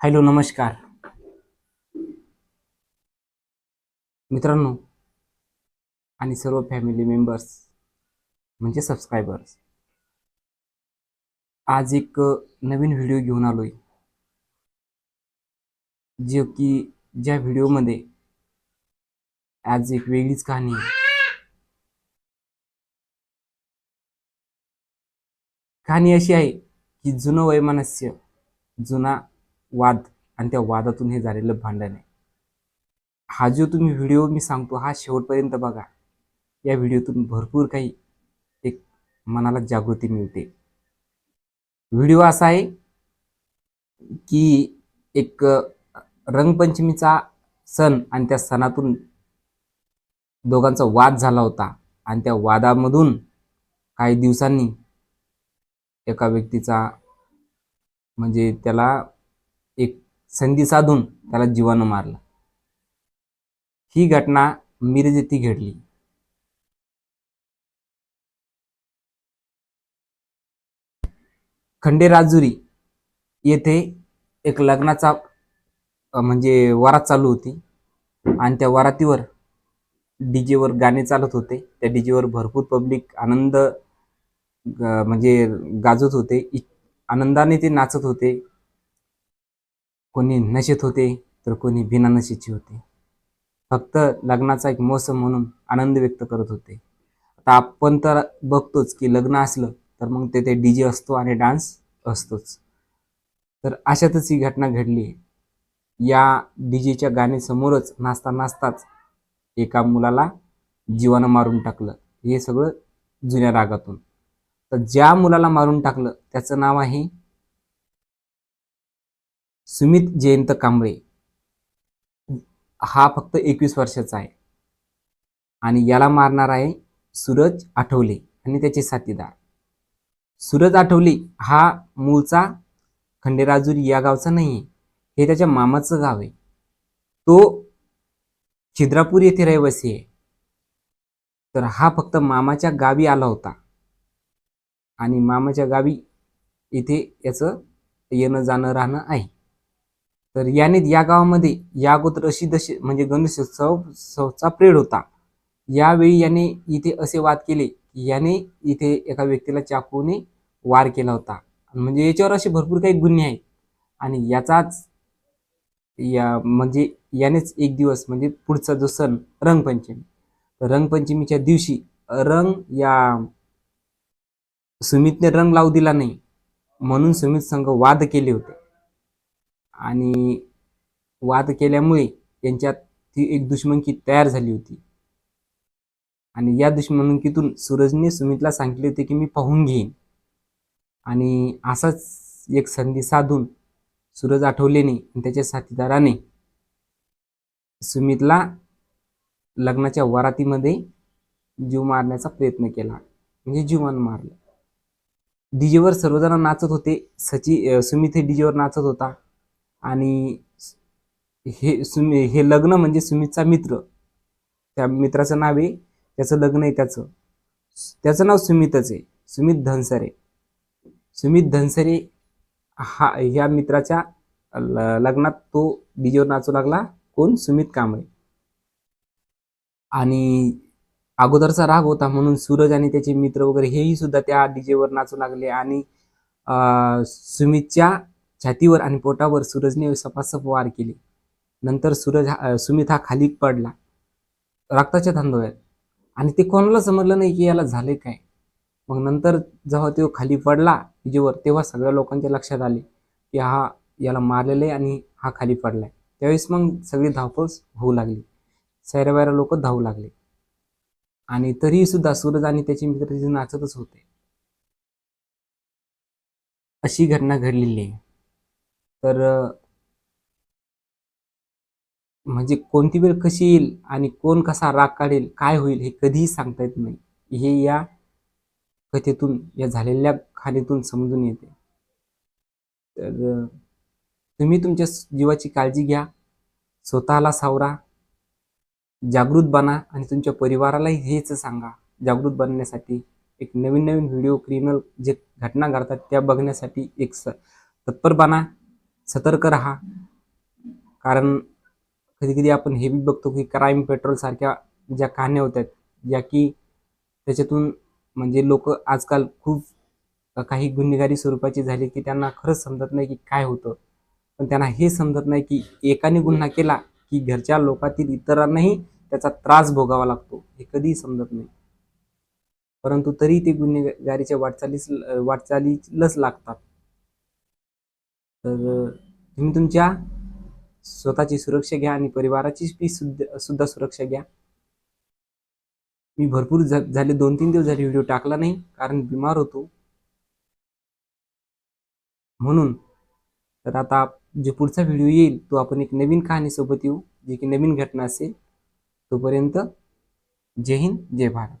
Hello नमस्कार. मित्रांनो आणि सर्व फॅमिली मेंबर्स म्हणजे सबस्क्रायबर्स आज एक नवीन व्हिडिओ घेऊन आलोय. जो की ज्या व्हिडिओमध्ये आज एक वेगळीच कहाणी कहाणी अशी आहे की जुनं वैमनस्य जुना वाद आणि त्या वादातून हे झालेलं भांडण आहे. हा जो तुम्ही व्हिडिओ मी सांगतो हा शेवटपर्यंत बघा. या व्हिडिओतून भरपूर काही एक मनाला जागृती मिळते. व्हिडिओ असा आहे की एक रंगपंचमीचा सण आणि त्या सणातून दोघांचा वाद झाला होता आणि त्या वादामधून काही दिवसांनी एका व्यक्तीचा म्हणजे त्याला संधी साधून त्याला जीवानं मारलं. ही घटना मिरज येथे घडली. खंडेराजुरी येथे एक लग्नाचा म्हणजे वरात चालू होती. आणि त्या वरातीवर डीजेवर गाणे चालत होते. त्या डीजेवर भरपूर पब्लिक आनंद म्हणजे गाजत होते. इ- आनंदाने ते नाचत होते. कोणी नशेत होते तर कोणी बिना नशेचे होते. फक्त लग्नाचा एक मौसम म्हणून आनंद व्यक्त करत होते. आता आपण तर बघतोच की लग्न असलं तर मग तेथे डी जे असतो आणि डान्स असतोच. तर अशातच ही घटना घडली. या डीजेच्या गाण्यासमोरच नाचता नाचताच एका मुलाला जीवानं मारून टाकलं. हे सगळं जुन्या रागातून. तर ज्या मुलाला मारून टाकलं त्याचं नाव आहे सुमित जयंत कांबळे. हा फक्त एकवीस वर्षाचा आहे. आणि याला मारणार आहे सूरज आठवले आणि त्याचे साथीदार. सूरज आठवले हा मूळचा खंडेराजुरी या गावचा नाही आहे हे त्याच्या मामाचं गाव आहे. तो छिद्रापूर येथे रहिवासी आहे. तर हा फक्त मामाच्या गावी आला होता. आणि मामाच्या गावी इथे याचं येणं जाणं राहणं आहे. तर याने या गावामध्ये या अगोदर अशी दशी म्हणजे गणेशोत्सवचा उत्सवचा प्रेड होता. यावेळी याने इथे असे वाद केले की याने इथे एका व्यक्तीला चाकूने वार केला होता. म्हणजे याच्यावर असे भरपूर काही गुन्हे आहेत. आणि याचाच या म्हणजे यानेच एक दिवस म्हणजे पुढचा जो सण रंगपंचमी. तर रंगपंचमीच्या दिवशी रंग या सुमितने रंग लावू दिला नाही. म्हणून सुमित संघ वाद केले होते. आणि वाद केल्यामुळे यांच्यात ती एक दुश्मनकी तयार झाली होती. आणि या दुश्मनकीतून सूरजने सुमितला सांगितले होते की मी पाहून घेईन. आणि असाच एक संधी साधून सूरज आठवलेने आणि त्याच्या साथीदाराने सुमितला लग्नाच्या वरातीमध्ये जीव मारण्याचा प्रयत्न केला. म्हणजे जीवन मारलं. डीजेवर सर्वजण नाचत होते. सची सुमित हे डीजेवर नाचत होता. आणि हे सुमी हे लग्न म्हणजे सुमितचा मित्र. त्या मित्राचं नाव आहे त्याचं लग्न आहे त्याचं. त्याचं नाव सुमितच आहे सुमित धनसरे. सुमित धनसरे हा या मित्राच्या ल- लग्नात तो डीजेवर नाचू लागला. कोण? सुमित कांबळे. आणि अगोदरचा राग होता म्हणून सूरज आणि त्याचे मित्र वगैरे हेही सुद्धा त्या डीजेवर नाचू लागले. आणि सुमितच्या छातीवर आणि पोटावर सूरजने सपासप वार केले. नंतर सूरज हा सुमित हा खाली पडला. रक्ताच्या धांदोळ्यात आणि ते कोणाला समजलं नाही की याला झाले काय? मग नंतर जेव्हा तो खाली पडला विजेवर तेव्हा सगळ्या लोकांच्या लक्षात आले की हा याला मारलेलं आहे आणि हा खाली पडलाय त्यावेळेस मग सगळी धावपळ होऊ लागली. सैरावैरा लोक धावू लागले. आणि तरीही सुद्धा सूरज आणि त्याचे मित्र तिथे नाचतच होते. अशी घटना घडलेली आहे. तर म्हणजे कोणती वेळ कशी येईल आणि कोण कसा राग काढेल काय होईल हे कधीही सांगता येत नाही. हे या कथेतून या झालेल्या खाणीतून समजून येते. तर तुम्ही तुमच्या जीवाची काळजी घ्या स्वतःला सावरा जागृत बना आणि तुमच्या परिवारालाही हेच सांगा. जागृत बनण्यासाठी एक नवीन नवीन व्हिडिओ क्रिमिनल जे घटना घडतात त्या बघण्यासाठी एक तत्पर बना. सतर्क राहा. कारण कधी कधी आपण हे बी बघतो की क्राईम पेट्रोल सारख्या ज्या कहाण्या होत्या ज्या की त्याच्यातून म्हणजे लोक आजकाल खूप काही गुन्हेगारी स्वरूपाची झाली की त्यांना खरंच समजत नाही की काय होतं. पण त्यांना हे समजत नाही की एकाने गुन्हा केला की घरच्या लोकातील इतरांनाही त्याचा त्रास भोगावा लागतो. हे कधीही समजत नाही. परंतु तरी ते गुन्हेगारीच्या वाटचालीस वाटचालीलाच लागतात. तर तुम्ही तुमच्या स्वतःची सुरक्षा घ्या आणि परिवाराची बी सुद्धा सुद्धा सुरक्षा घ्या. मी भरपूर झाले दोन तीन दिवस झाले व्हिडिओ टाकला नाही कारण बिमार होतो. म्हणून तर आता जो पुढचा व्हिडिओ येईल तो आपण एक नवीन कहाणीसोबत येऊ जी की नवीन घटना असेल तोपर्यंत जय हिंद जय भारत.